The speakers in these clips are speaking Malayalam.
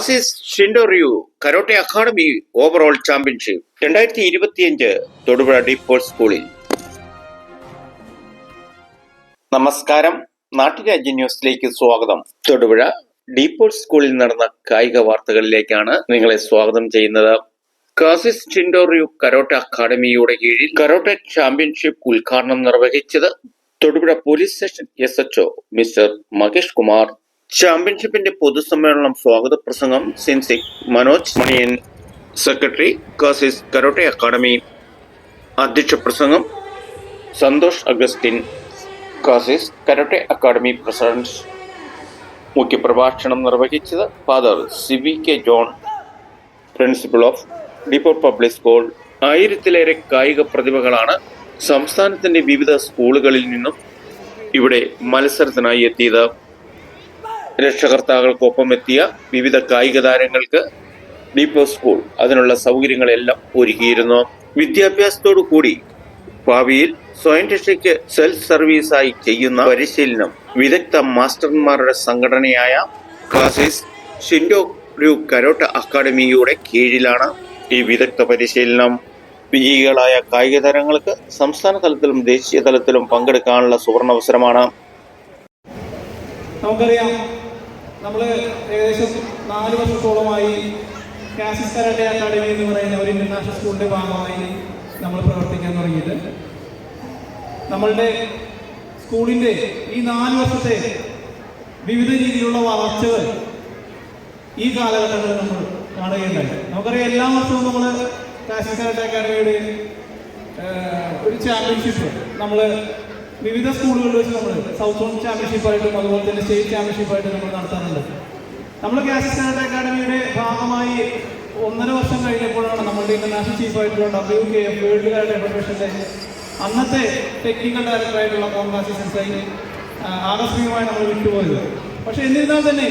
Kasis shindoryu karate academy overall championship രണ്ടായിരത്തി ഇരുപത്തിയഞ്ച് തൊടുപുഴ ഡീപ്പോൾ സ്കൂളിൽ നമസ്കാരം. നാട്ടുരാജ്യ ന്യൂസിലേക്ക് സ്വാഗതം. തൊടുപുഴ ഡീപ്പോൾ സ്കൂളിൽ നടന്ന കായിക വാർത്തകളിലേക്കാണ് നിങ്ങളെ സ്വാഗതം ചെയ്യുന്നത്. കാസിസ് ചിൻഡോറിയു കരോട്ടെ അക്കാദമിയുടെ കീഴിൽ കരോട്ടെ ചാമ്പ്യൻഷിപ്പ് ഉദ്ഘാടനം നിർവഹിച്ചത് Thodupuzha police station S H O mister Makesh Kumar ചാമ്പ്യൻഷിപ്പിന്റെ പൊതുസമ്മേളനം സ്വാഗത പ്രസംഗം സിൻസിക് Manoj Maniyan secretary Kasis karate academy. അധ്യക്ഷ പ്രസംഗം Santhosh Augustine Kasis karate academy president. മുഖ്യപ്രഭാഷണം നിർവഹിച്ചത് father C V K John principal of De Paul public school. ആയിരത്തിലേറെ കായിക പ്രതിഭകളാണ് സംസ്ഥാനത്തിന്റെ വിവിധ സ്കൂളുകളിൽ നിന്നും ഇവിടെ മത്സരത്തിനായി എത്തിയത്. രക്ഷകർത്താക്കൾക്കൊപ്പം എത്തിയ വിവിധ കായിക താരങ്ങൾക്ക് ഡിപ്പോ സ്കൂൾ അതിനുള്ള സൗകര്യങ്ങളെല്ലാം ഒരുക്കിയിരുന്നു. വിദ്യാഭ്യാസത്തോടു കൂടി ഭാവിയിൽ സ്വയം രക്ഷയ്ക്ക് സെൽഫ് സർവീസായി ചെയ്യുന്ന പരിശീലനം വിദഗ്ധ മാസ്റ്റർമാരുടെ സംഘടനയായ ക്ലാസിസ് ഷിൻഡോ ഗ്രൂ കരോട്ട അക്കാദമിയുടെ കീഴിലാണ് ഈ വിദഗ്ധ പരിശീലനം. വിജയികളായ കായിക താരങ്ങൾക്ക് സംസ്ഥാന തലത്തിലും ദേശീയ തലത്തിലും പങ്കെടുക്കാനുള്ള സുവർണാവസരമാണ് നമുക്കറിയാം നമ്മൾ ഏകദേശം നാല് വർഷത്തോളമായി കാസിസ് കരാട്ടെ അക്കാഡമി എന്ന് പറയുന്ന ഒരു ഇന്റർനാഷണൽ സ്കൂളിന്റെ ഭാഗമായി നമ്മൾ പ്രവർത്തിക്കാൻ തുടങ്ങിയിട്ട്. നമ്മളുടെ സ്കൂളിന്റെ ഈ നാല് വർഷത്തെ വിവിധ രീതിയിലുള്ള വളർച്ചകൾ ഈ കാലഘട്ടങ്ങളിൽ നമ്മൾ കാണുകയുണ്ടായി. നമുക്കറിയാം എല്ലാ വർഷവും നമ്മൾ കാസിസ് കരാട്ടെ അക്കാഡമിയുടെ ഒരു ചാമ്പ്യൻഷിപ്പ് നമ്മൾ വിവിധ സ്കൂളുകളിൽ വെച്ച് നമ്മൾ സൗത്ത് സോൺ ചാമ്പ്യൻഷിപ്പായിട്ടും അതുപോലെ തന്നെ സ്റ്റേറ്റ് ചാമ്പ്യൻഷിപ്പായിട്ടും നമ്മൾ നടത്താറുണ്ട്. നമ്മൾ കാസിസ് കരാട്ടെ അക്കാഡമിയുടെ ഭാഗമായി ഒന്നര വർഷം കഴിഞ്ഞപ്പോഴാണ് നമ്മളുടെ international ചീഫായിട്ടുള്ള W K F world karate ഫെഡറേഷന്റെ അന്നത്തെ ടെക്നിക്കൽ ഡയറക്ടറായിട്ടുള്ള കോൺഗ്രാസി സെൻസായി ആകസ്മികമായി നമ്മൾ വിട്ടുപോയത്. പക്ഷേ എന്നിരുന്നാൽ തന്നെ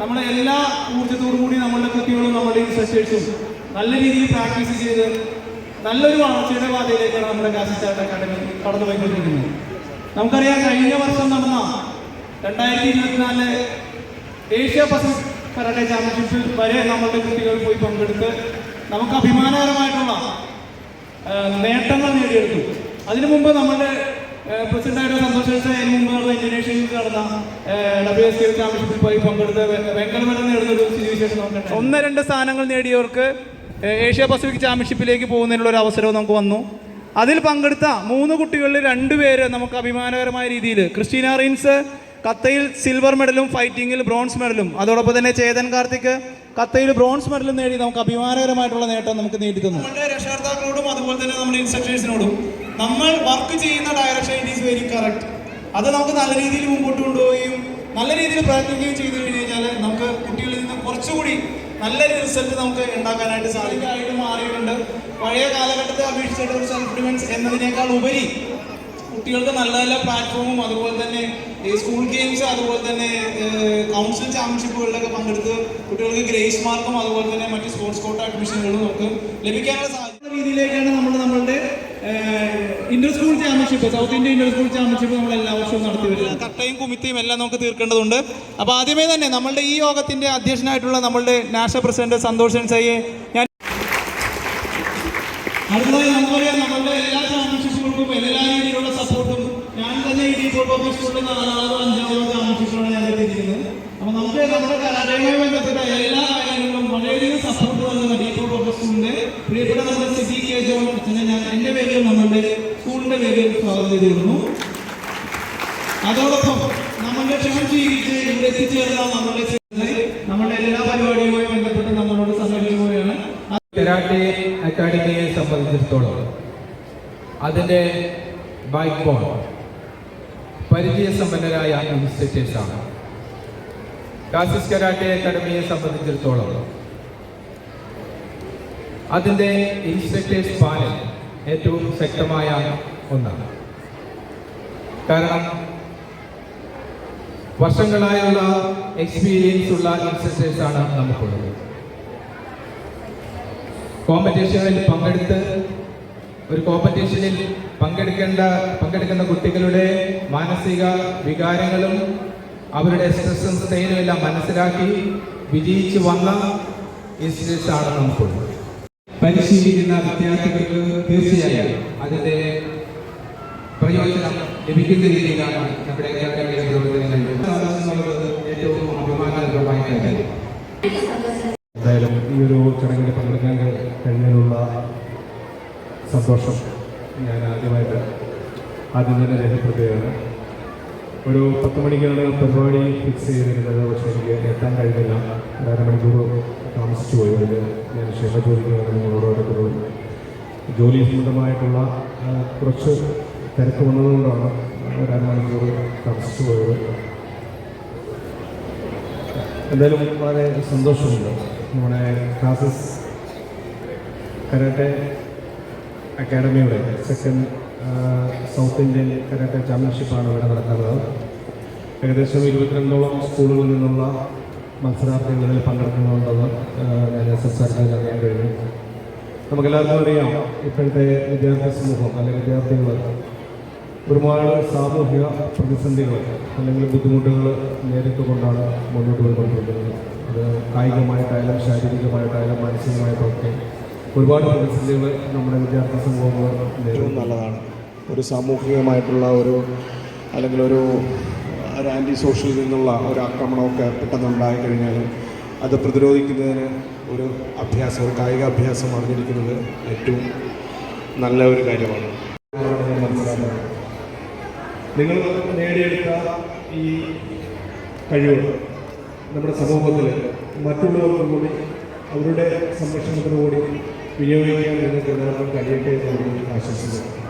നമ്മളെ എല്ലാ ഊർജത്തോടു കൂടി നമ്മളുടെ കുട്ടികളും നമ്മുടെ ഇൻസ്ട്രക്ടേഴ്സും നല്ല രീതിയിൽ പ്രാക്ടീസ് ചെയ്ത് നല്ലൊരു വളർച്ചയുടെ പാതയിലേക്കാണ് നമ്മുടെ കാസിസ് കരാട്ടെ അക്കാഡമി കടന്നു പോയിക്കൊണ്ടിരിക്കുന്നത് നമുക്കറിയാം കഴിഞ്ഞ വർഷം നടന്ന രണ്ടായിരത്തി ഇരുപത്തിനാല് ഏഷ്യ പസഫിക് കരാട്ടെ ചാമ്പ്യൻഷിപ്പിൽ വരെ നമ്മളുടെ കുട്ടികൾ പോയി പങ്കെടുത്ത് നമുക്ക് അഭിമാനകരമായിട്ടുള്ള നേട്ടങ്ങൾ നേടിയെടുത്തു. അതിനു മുമ്പ് നമ്മുടെ പ്രസിഡന്റായിട്ട് സന്തോഷിച്ച അതിന് മുമ്പ് നടന്ന ഇന്തോനേഷ്യയിൽ നടന്ന ഡബ്ല്യു എസ് ചാമ്പ്യൻഷിപ്പിൽ പോയി പങ്കെടുത്ത് വെങ്കല മെഡൽ നേടുന്ന ഒരു സ്ഥിതിവിശേഷം നമുക്ക് ഒന്ന് രണ്ട് സ്ഥാനങ്ങൾ നേടിയവർക്ക് ഏഷ്യ പസഫിക് ചാമ്പ്യൻഷിപ്പിലേക്ക് പോകുന്നതിനുള്ള ഒരു അവസരവും നമുക്ക് വന്നു. അതിൽ പങ്കെടുത്ത മൂന്ന് കുട്ടികളിൽ രണ്ടുപേര് നമുക്ക് അഭിമാനകരമായ രീതിയിൽ ക്രിസ്റ്റീന റീൻസ് കത്തയിൽ സിൽവർ മെഡലും ഫൈറ്റിങ്ങിൽ ബ്രോൺസ് മെഡലും അതോടൊപ്പം തന്നെ ചേതൻ കാർത്തിക് കത്തയിൽ ബ്രോൺസ് മെഡലും നേടി നമുക്ക് അഭിമാനകരമായിട്ടുള്ള നേട്ടം നമുക്ക് നേടിത്തന്നു. നമ്മുടെ രക്ഷകർത്താക്കളോടും അതുപോലെ തന്നെ നമ്മുടെ ഇൻസ്ട്രക്ടേഴ്സിനോടും നമ്മൾ വർക്ക് ചെയ്യുന്ന direction it is very correct അത് നമുക്ക് നല്ല രീതിയിൽ മുമ്പോട്ട് കൊണ്ടുപോവുകയും നല്ല രീതിയിൽ പ്രയത്നിക്കുകയും ചെയ്തു കഴിഞ്ഞു കഴിഞ്ഞാൽ നമുക്ക് കുട്ടികളിൽ നിന്ന് കുറച്ചുകൂടി നല്ലൊരു റിസൾട്ട് നമുക്ക് ഉണ്ടാക്കാനായിട്ട് സാധിക്കാനായിട്ട് മാറിയിട്ടുണ്ട്. പഴയ കാലഘട്ടത്തെ അപേക്ഷിച്ചിട്ട് ഒരു സെൽഫ് ഡിഫൻസ് എന്നതിനേക്കാൾ ഉപരി കുട്ടികൾക്ക് നല്ല നല്ല പ്ലാറ്റ്ഫോമും അതുപോലെ തന്നെ സ്കൂൾ ഗെയിംസ് അതുപോലെ തന്നെ കൗൺസിൽ ചാമ്പ്യൻഷിപ്പുകളിലൊക്കെ പങ്കെടുത്ത് കുട്ടികൾക്ക് ഗ്രേസ് മാർക്കും അതുപോലെ തന്നെ മറ്റ് സ്പോർട്സ് കോട്ട അഡ്മിഷനുകളും നമുക്ക് ലഭിക്കാനുള്ള സാധ്യത രീതിയിലേക്കാണ് നമ്മൾ നമ്മളുടെ inter school championship south India inter school championship നമ്മൾ എല്ലാ വർഷവും നടത്തി വരുന്നത്. കട്ടയും കുമിത്തയും എല്ലാം നമുക്ക് തീർക്കേണ്ടതുണ്ട്. അപ്പോൾ ആദ്യമേ തന്നെ നമ്മളുടെ ഈ യോഗത്തിന്റെ അധ്യക്ഷനായിട്ടുള്ള നമ്മളുടെ നാഷണൽ പ്രസിഡന്റ് സന്തോഷൻ സയ്യെ ഞാൻ അടുത്തതായി നമുക്കറിയാം നമ്മളുടെ എല്ലാ ചാമ്പ്യൻഷിപ്പുകൾക്കും എല്ലാ രീതിയിലുള്ള സപ്പോർട്ടും ഞാൻ തന്നെ ഈ ഡീപ്പോൾ പബ്ലിക് സ്കൂളിൽ നാലാമതോ അഞ്ചാമതോ ചാമ്പ്യൻഷിപ്പിലാണ് ഞാൻ എത്തിയിരിക്കുന്നത് അപ്പോൾ നമുക്ക് നമ്മുടെ കലാലയവുമായി ബന്ധപ്പെട്ട എല്ലാ കാര്യങ്ങളിലും വളരെയധികം സപ്പോർട്ട് നൽകുന്ന ഡീപ്പോൾ പബ്ലിക് സ്കൂളിന്റെ പ്രിയപ്പെട്ട നമ്മുടെ സിറ്റി കെ ജോൺ അച്ഛനെ ഞാൻ എന്റെ പേരിൽ നമ്മളുടെ സ്കൂളിന്റെ പേരിൽ സ്വാഗതം ചെയ്തിരുന്നു. അതോടൊപ്പം നമ്മളുടെ ക്ഷണം ജീവിച്ച് ഇവിടെ എത്തിച്ചേർന്ന നമ്മളുടെ എല്ലാ പരിപാടിയുമായി ബന്ധപ്പെട്ട് നമ്മളോട് സഹകരിക്കുകയാണ് കരാട്ടെ അക്കാഡമിയെ സംബന്ധിച്ചിടത്തോളം അതിന്റെ ബാക്ക് ബോൺ പരിചയസമ്പന്നരായ അഡ്മിനിസ്ട്രേറ്റേഴ്സാണ് കാസിസ് കരാട്ടെ അക്കാഡമിയെ സംബന്ധിച്ചിടത്തോളം അതിന്റെ ഇൻസ്ട്രക്ടേഴ്സ് പാനൽ ഏറ്റവും ശക്തമായ ഒന്നാണ്. കാരണം വർഷങ്ങളായുള്ള എക്സ്പീരിയൻസ് ഉള്ള ഇൻസ്ട്രക്ടേഴ്സാണ് നമുക്കുള്ളത്. കോമ്പറ്റീഷനിൽ പങ്കെടുത്ത് ഒരു കോമ്പറ്റീഷനിൽ പങ്കെടുക്കേണ്ട പങ്കെടുക്കുന്ന കുട്ടികളുടെ മാനസിക വികാരങ്ങളും അവരുടെ സ്ട്രെസ്സും സ്ട്രെയിനും എല്ലാം മനസ്സിലാക്കി വിജയിച്ചു വന്ന ഇൻസ്റ്റിറ്റ്യൂട്ടാണ് നമുക്കുള്ളത് പരിശീലിക്കുന്ന വിദ്യാർത്ഥികൾക്ക് തീർച്ചയായും അതിന്റെ പ്രയോജനം ലഭിക്കുന്ന രീതിയിലാണ് നമ്മുടെ എന്നുള്ളത് ഏറ്റവും അഭിമാനകരമായ കാര്യം. എന്തായാലും ഈ ഒരു ചടങ്ങിൽ പങ്കെടുക്കാൻ കഴിഞ്ഞതിനുള്ള സന്തോഷം ഞാൻ ആദ്യമായിട്ട് ആദ്യം തന്നെ രേഖപ്പെടുത്തുകയാണ്. ഒരു പത്ത് മണിക്കാണ് പരിപാടി ഫിക്സ് ചെയ്തിരുന്നത്. പക്ഷേ എനിക്ക് എത്താൻ കഴിഞ്ഞില്ല. അരമണിക്കൂർ താമസിച്ചു പോയി. അതിൽ ഞാൻ ക്ഷമ ചോദിക്കുകയാണ് നിങ്ങളോട് ഓരോരുത്തരോട് ജോലി സംബന്ധമായിട്ടുള്ള കുറച്ച് തിരക്ക് വന്നതുകൊണ്ടാണ് ഒരു അരമണിക്കൂർ താമസിച്ചു പോയത്. എന്തായാലും വളരെ സന്തോഷമുണ്ട്. നമ്മുടെ ക്ലാസസ് കരാട്ടെ അക്കാഡമിയുടെ സെക്കൻഡ് സൗത്ത് ഇന്ത്യൻ കരാട്ടെ ചാമ്പ്യൻഷിപ്പാണ് ഇവിടെ നടക്കുന്നത്. ഏകദേശം ഇരുപത്തിരണ്ടോളം സ്കൂളുകളിൽ നിന്നുള്ള മത്സരാർത്ഥികളിൽ പങ്കെടുക്കുന്നുണ്ടെന്ന് ഞാൻ എസ് അറിയാൻ കഴിഞ്ഞു. നമുക്കെല്ലാവർക്കും അറിയാം ഇപ്പോഴത്തെ വിദ്യാർത്ഥി സമൂഹം അല്ലെങ്കിൽ വിദ്യാർത്ഥികൾ ഒരുപാട് സാമൂഹിക പ്രതിസന്ധികൾ അല്ലെങ്കിൽ ബുദ്ധിമുട്ടുകൾ നേരിട്ടുകൊണ്ടാണ് മുന്നോട്ട് പോയിക്കൊണ്ടിരിക്കുന്നത്. അത് കായികമായിട്ടായാലും ശാരീരികമായിട്ടായാലും മാനസികമായിട്ടും ഒക്കെ ഒരുപാട് പ്രതിസന്ധികൾ നമ്മുടെ വിദ്യാർത്ഥി സമൂഹങ്ങൾ ഏറ്റവും നല്ലതാണ്. ഒരു സാമൂഹികമായിട്ടുള്ള ഒരു അല്ലെങ്കിൽ ഒരു ഒരു ആന്റി സോഷ്യൽ നിന്നുള്ള ഒരു ആക്രമണമൊക്കെ പെട്ടെന്നുണ്ടായി കഴിഞ്ഞാൽ അത് പ്രതിരോധിക്കുന്നതിന് ഒരു അഭ്യാസം ഒരു കായിക അഭ്യാസം അറിഞ്ഞിരിക്കുന്നത് ഏറ്റവും നല്ല ഒരു കാര്യമാണ്. നിങ്ങൾ നേടിയെടുത്ത ഈ കഴിവ് നമ്മുടെ സമൂഹത്തിൽ മറ്റുള്ളവർക്ക് കൂടി അവരുടെ സംരക്ഷണത്തിനു കൂടി വിനിയോഗിക്കാൻ നിങ്ങൾക്ക് എല്ലാവർക്കും കഴിയട്ടെ എന്ന് ആശംസിക്കുന്നു.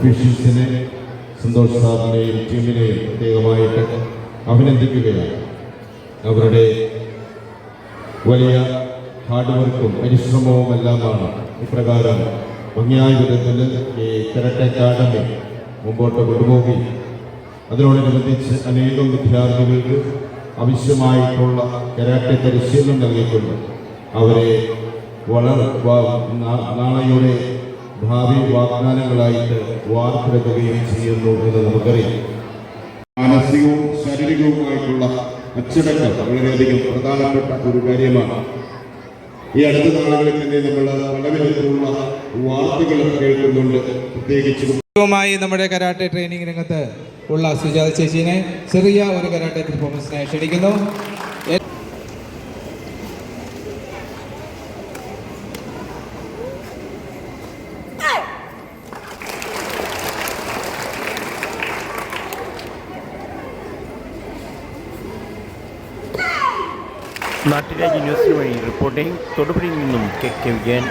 ഒഫീഷ്യൽസിനെ സന്തോഷ് സാറിനെയും ടീമിനെയും പ്രത്യേകമായിട്ട് അഭിനന്ദിക്കുകയാണ്. അവരുടെ വലിയ ഹാർഡ് വർക്കും പരിശ്രമവും എല്ലാമാണ് ഇപ്രകാരം ഭംഗിയായ വിധത്തിൽ ഈ കരട്ടെ അക്കാഡമി മുമ്പോട്ട് കൊണ്ടുപോകി അതിനോടനുബന്ധിച്ച് അനേകം വിദ്യാർത്ഥികൾക്ക് ആവശ്യമായിട്ടുള്ള കരാട്ടെ പരിശീലനം നൽകിക്കൊണ്ട് അവരെ വളർ നാളെയുടെ ഭാവി വാഗ്ദാനങ്ങളായിട്ട് വാർത്തെടുക്കുകയും ചെയ്യുന്നു എന്ന് നമുക്കറിയാം. മാനസികവും ശാരീരികവുമായിട്ടുള്ള അച്ചടക്കം വളരെയധികം പ്രധാനപ്പെട്ട ഒരു കാര്യമാണ്. ഈ അടുത്ത നാളുകളിൽ തന്നെ നമ്മൾ വിധത്തിലുള്ള വാർത്തകൾ കേൾക്കുന്നുണ്ട്. പ്രത്യേകിച്ച് നമ്മുടെ കരാട്ടെ ട്രെയിനിങ് രംഗത്ത് ഉള്ള സുജാത ചേച്ചീനെ ചെറിയ ഒരു കരാട്ടെ പെർഫോമൻസിനായി ക്ഷണിക്കുന്നു. നാട്ടുരാജ് ന്യൂസിന് വഴി റിപ്പോർട്ടിംഗ് തൊടുപുഴയിൽ നിന്നും കെ കെ വിജയൻ.